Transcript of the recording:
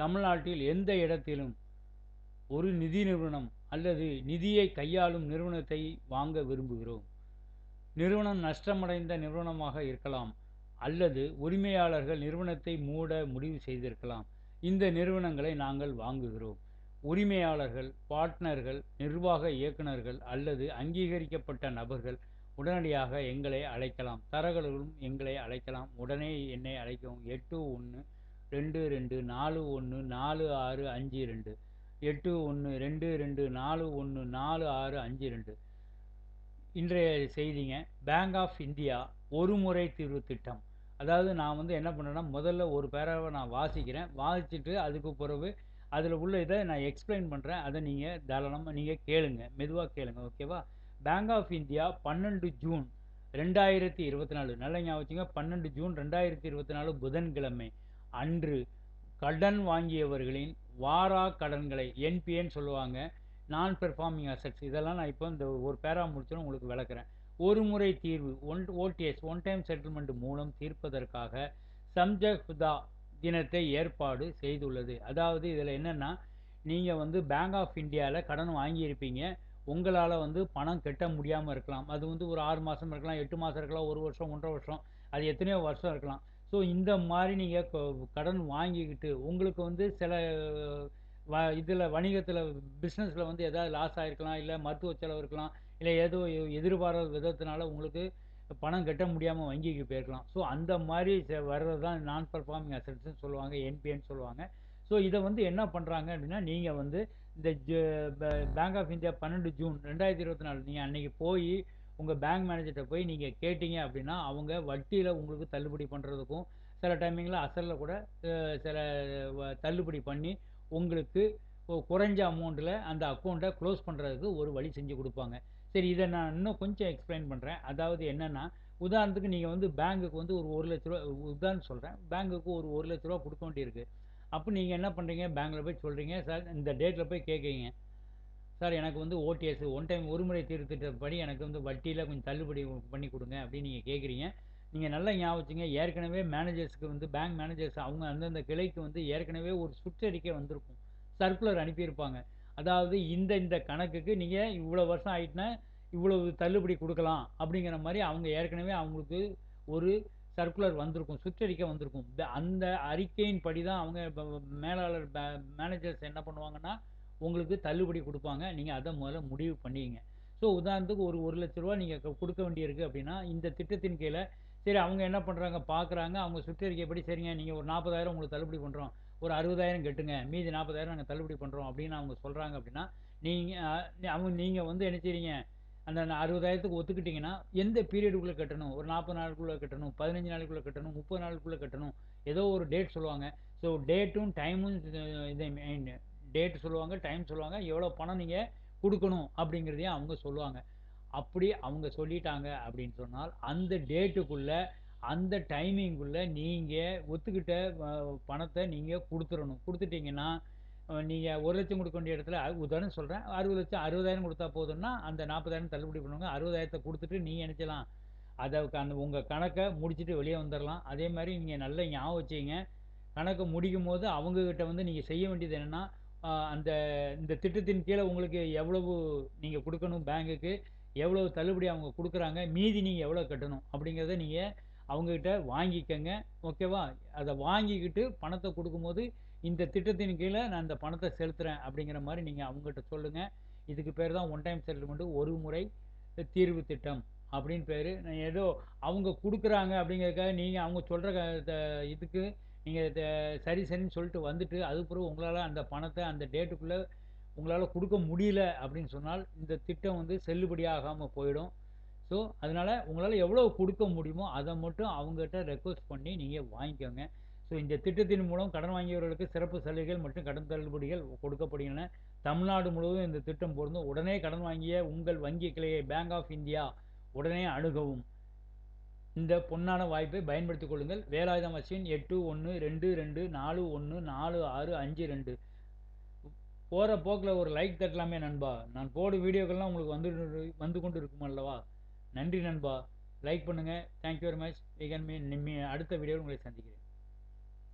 தமிழ்நாட்டில் எந்த இடத்திலும் ஒரு நிதி நிறுவனம் அல்லது நிதியை கையாளும் நிறுவனத்தை வாங்க விரும்புகிறோம். நிறுவனம் நஷ்டமடைந்த நிறுவனமாக இருக்கலாம் அல்லது உரிமையாளர்கள் நிறுவனத்தை மூட முடிவு செய்திருக்கலாம். இந்த நிறுவனங்களை நாங்கள் வாங்குகிறோம். உரிமையாளர்கள் பார்ட்னர்கள் நிர்வாக இயக்குநர்கள் அல்லது அங்கீகரிக்கப்பட்ட நபர்கள் உடனடியாக எங்களை அழைக்கலாம். தரகர்களும் எங்களை அழைக்கலாம். உடனே என்னை அழைக்கவும். எட்டு ஒன்று ரெண்டு ரெண்டு நாலு ஒன்று நாலு ஆறு அஞ்சு ரெண்டு. எட்டு ஒன்று ரெண்டு ரெண்டு நாலு ஒன்று நாலு ஆறு அஞ்சு ரெண்டு. இன்றைய செய்திங்க பேங்க் ஆஃப் இந்தியா ஒரு முறை தீர்வு திட்டம். அதாவது நான் வந்து என்ன பண்ணுறேன்னா முதல்ல ஒரு பேராவை நான் வாசிக்கிறேன். வாசிச்சுட்டு அதுக்கு பிறகு அதில் உள்ள இதை நான் எக்ஸ்பிளைன் பண்ணுறேன். அதை நீங்கள் தாராளமாக நீங்கள் கேளுங்க. மெதுவாக கேளுங்க ஓகேவா பேங்க் ஆஃப் இந்தியா பன்னெண்டு ஜூன் ரெண்டாயிரத்தி இருபத்தி நாலு. நல்ல ஞாபகம் வச்சுங்க பன்னெண்டு ஜூன் ரெண்டாயிரத்தி இருபத்தி நாலு புதன்கிழமை. அன்று கடன் வாங்கியவர்களின் வாரா கடன்களை என்பிஏன்னு சொல்லுவாங்க நான் பெர்ஃபார்மிங் அசட்ஸ் இதெல்லாம் நான் இப்போ இந்த ஒரு பேரா முடிச்சோன்னு உங்களுக்கு விளக்குறேன். ஒரு முறை தீர்வு one OTS one time settlement மூலம் தீர்ப்பதற்காக சம்ஜஹுதா தினத்தை ஏற்பாடு செய்துள்ளது. அதாவது இதில் என்னென்னா நீங்கள் வந்து பேங்க் ஆஃப் இந்தியாவில் கடன் வாங்கியிருப்பீங்க. உங்களால் வந்து பணம் கட்ட முடியாமல் இருக்கலாம். அது வந்து ஒரு ஆறு மாதம் இருக்கலாம் எட்டு மாதம் இருக்கலாம் ஒரு வருஷம் ஒன்றரை வருஷம் அது எத்தனையோ வருஷம் இருக்கலாம். ஸோ இந்த மாதிரி நீங்கள் கடன் வாங்கிக்கிட்டு உங்களுக்கு வந்து சில வ இதில் வணிகத்தில் பிஸ்னஸில் வந்து எதாவது லாஸ் ஆகிருக்கலாம் இல்லை மருத்துவ செலவு இருக்கலாம் இல்லை ஏதோ எதிர்பாராத விதத்தினால உங்களுக்கு பணம் கட்ட முடியாமல் வங்கிக்கு போயிருக்கலாம். ஸோ அந்த மாதிரி வர்றது தான் நான் பர்ஃபார்மிங் அசட்ஸ்ன்னு சொல்லுவாங்க என்பின்னு சொல்லுவாங்க. ஸோ இதை வந்து என்ன பண்ணுறாங்க அப்படின்னா நீங்கள் வந்து இந்த பேங்க் ஆஃப் இந்தியா பன்னெண்டு ஜூன் ரெண்டாயிரத்தி இருபத்தி நாலு நீங்கள் அன்றைக்கி போய் உங்கள் பேங்க் மேனேஜர்கிட்ட போய் நீங்கள் கேட்டீங்க அப்படின்னா அவங்க வட்டியில் உங்களுக்கு தள்ளுபடி பண்ணுறதுக்கும் சில டைமிங்கில் அசலில் கூட சில தள்ளுபடி பண்ணி உங்களுக்கு குறைஞ்ச அமௌண்ட்டில் அந்த அக்கௌண்ட்டை க்ளோஸ் பண்ணுறதுக்கு ஒரு வழி செஞ்சு கொடுப்பாங்க. சரி இதை நான் இன்னும் கொஞ்சம் எக்ஸ்பிளைன் பண்ணுறேன் அதாவது என்னென்னா உதாரணத்துக்கு நீங்கள் வந்து பேங்க்குக்கு வந்து ஒரு ஒரு லட்ச ரூபா உதாரணம் சொல்கிறேன் பேங்க்குக்கு ஒரு ஒரு லட்ச ரூபா கொடுக்க வேண்டியிருக்கு. அப்போ நீங்கள் என்ன பண்ணுறீங்க பேங்க்கில் போய் சொல்கிறீங்க சார் இந்த டேட்டில் போய் கேட்குறீங்க. சார் எனக்கு வந்து ஓடிஎஸ் ஒன் டைம் ஒரு முறை தீர்த்திட்டபடி எனக்கு வந்து வட்டியில் கொஞ்சம் தள்ளுபடி பண்ணி கொடுங்க அப்படின்னு நீங்கள் கேட்குறீங்க நீங்கள் நல்லா ஞாபகிங்க ஏற்கனவே மேனேஜர்ஸ்க்கு வந்து பேங்க் மேனேஜர்ஸ் அவங்க அந்தந்த கிளைக்கு வந்து ஏற்கனவே ஒரு சுற்றறிக்கை வந்திருக்கும். சர்க்குலர் அனுப்பியிருப்பாங்க. அதாவது இந்த இந்த கணக்குக்கு நீங்கள் இவ்வளோ வருஷம் ஆகிட்டுனா இவ்வளவு தள்ளுபடி கொடுக்கலாம் அப்படிங்கிற மாதிரி அவங்க ஏற்கனவே அவங்களுக்கு ஒரு சர்க்குலர் வந்திருக்கும் சுற்றறிக்கை வந்திருக்கும். அந்த அறிக்கையின் படி தான் அவங்க மேலாளர் மேனேஜர்ஸ் என்ன பண்ணுவாங்கன்னா உங்களுக்கு தள்ளுபடி கொடுப்பாங்க. நீங்கள் அதை முதல்ல முடிவு பண்ணிங்க. ஸோ உதாரணத்துக்கு ஒரு ஒரு லட்ச ரூபா நீங்கள் கொடுக்க வேண்டியிருக்கு அப்படின்னா இந்த திட்டத்தின் கீழே சரி அவங்க என்ன பண்ணுறாங்க பார்க்குறாங்க அவங்க சுற்றறிக்கைப்படி சரிங்க நீங்கள் ஒரு நாற்பதாயிரம் உங்களுக்கு தள்ளுபடி பண்ணுறோம் ஒரு அறுபதாயிரம் கெட்டுங்க மீதி நாற்பதாயிரம் நாங்கள் தள்ளுபடி பண்ணுறோம் அப்படின்னு அவங்க சொல்கிறாங்க அப்படின்னா நீங்கள் அவங்க நீங்கள் வந்து என்ன செய்றீங்க? அந்த அறுபதாயிரத்துக்கு ஒத்துக்கிட்டிங்கன்னா எந்த பீரியடுக்குள்ளே கட்டணும்? ஒரு நாற்பது நாளுக்குள்ளே கட்டணும் பதினஞ்சு நாளுக்குள்ளே கட்டணும் முப்பது நாளுக்குள்ளே கட்டணும் ஏதோ ஒரு டேட் சொல்லுவாங்க. ஸோ டேட்டும் டைமும் இதை டேட் சொல்லுவாங்க டைம் சொல்லுவாங்க எவ்வளோ பணம் நீங்கள் கொடுக்கணும் அப்படிங்கிறதையும் அவங்க சொல்லுவாங்க. அப்படி அவங்க சொல்லிட்டாங்க அப்படின்னு சொன்னால் அந்த டேட்டுக்குள்ளே அந்த டைமிங்குள்ளே நீங்கள் ஒத்துக்கிட்ட பணத்தை நீங்கள் கொடுத்துடணும். கொடுத்துட்டிங்கன்னா நீங்கள் ஒரு லட்சம் கொடுக்க வேண்டிய இடத்துல உதாரணம் சொல்கிறேன் அறுபது லட்சம் அறுபதாயிரம் கொடுத்தா போதும்னா அந்த நாற்பதாயிரம் தள்ளுபடி பண்ணுவாங்க அறுபதாயிரத்தை கொடுத்துட்டு நீங்கள் நினச்சலாம். அதை அந்த உங்கள் கணக்கை முடிச்சுட்டு வெளியே வந்துடலாம். அதே மாதிரி நீங்கள் நல்லா ஞாபகம் வச்சிங்க கணக்கை முடிக்கும் போது அவங்கக்கிட்ட வந்து நீங்கள் செய்ய வேண்டியது என்னென்னா அந்த இந்த திட்டத்தின் கீழே உங்களுக்கு எவ்வளவு நீங்கள் கொடுக்கணும் பேங்குக்கு எவ்வளவு தள்ளுபடி அவங்க கொடுக்குறாங்க மீதி நீங்கள் எவ்வளோ கட்டணும் அப்படிங்கிறத நீங்கள் அவங்கக்கிட்ட வாங்கிக்கங்க ஓகேவா அதை வாங்கிக்கிட்டு பணத்தை கொடுக்கும்போது இந்த திட்டத்தின் கீழே நான் இந்த பணத்தை செலுத்துகிறேன் அப்படிங்கிற மாதிரி நீங்கள் அவங்ககிட்ட சொல்லுங்கள் இதுக்கு பேர் தான் ஒன் டைம் செட்டில்மெண்ட்டு ஒரு முறை தீர்வு திட்டம் அப்படின்னு பேர். ஏதோ அவங்க கொடுக்குறாங்க அப்படிங்கிறதுக்காக நீங்கள் அவங்க சொல்கிற இதுக்கு நீங்கள் சரி சரின்னு சொல்லிட்டு வந்துட்டு அது பிறகு உங்களால் அந்த பணத்தை அந்த டேட்டுக்குள்ளே உங்களால் கொடுக்க முடியல அப்படின்னு சொன்னால் இந்த திட்டம் வந்து செல்லுபடியாகாமல் போயிடும். ஸோ அதனால் உங்களால் எவ்வளோ கொடுக்க முடியுமோ அதை மட்டும் அவங்ககிட்ட ரெக்வஸ்ட் பண்ணி நீங்கள் வாங்கிக்கோங்க. ஸோ இந்த திட்டத்தின் மூலம் கடன் வாங்கியவர்களுக்கு சிறப்பு சலுகைகள் மற்றும் கடன் தள்ளுபடிகள் கொடுக்கப்படுகின்றன. தமிழ்நாடு முழுவதும் இந்த திட்டம் பொருந்தும். உடனே கடன் வாங்கிய உங்கள் வங்கி கிளையை பேங்க் ஆஃப் இந்தியா உடனே அணுகவும். இந்த பொன்னான வாய்ப்பை பயன்படுத்திக் கொள்ளுங்கள். வேலாயுதம் அஸ்வின் எட்டு ஒன்று ரெண்டு ரெண்டு நாலு ஒன்று நாலு ஆறு அஞ்சு ரெண்டு. போகிற போக்கில் ஒரு லைக் தட்டலாமே நண்பா. நான் போடும் வீடியோக்கள்லாம் உங்களுக்கு வந்து வந்து கொண்டு இருக்கும் அல்லவா? நன்றி நண்பா. லைக் பண்ணுங்கள் thank you very much again மீ அடுத்த வீடியோவில் உங்களை சந்திக்கிறேன்.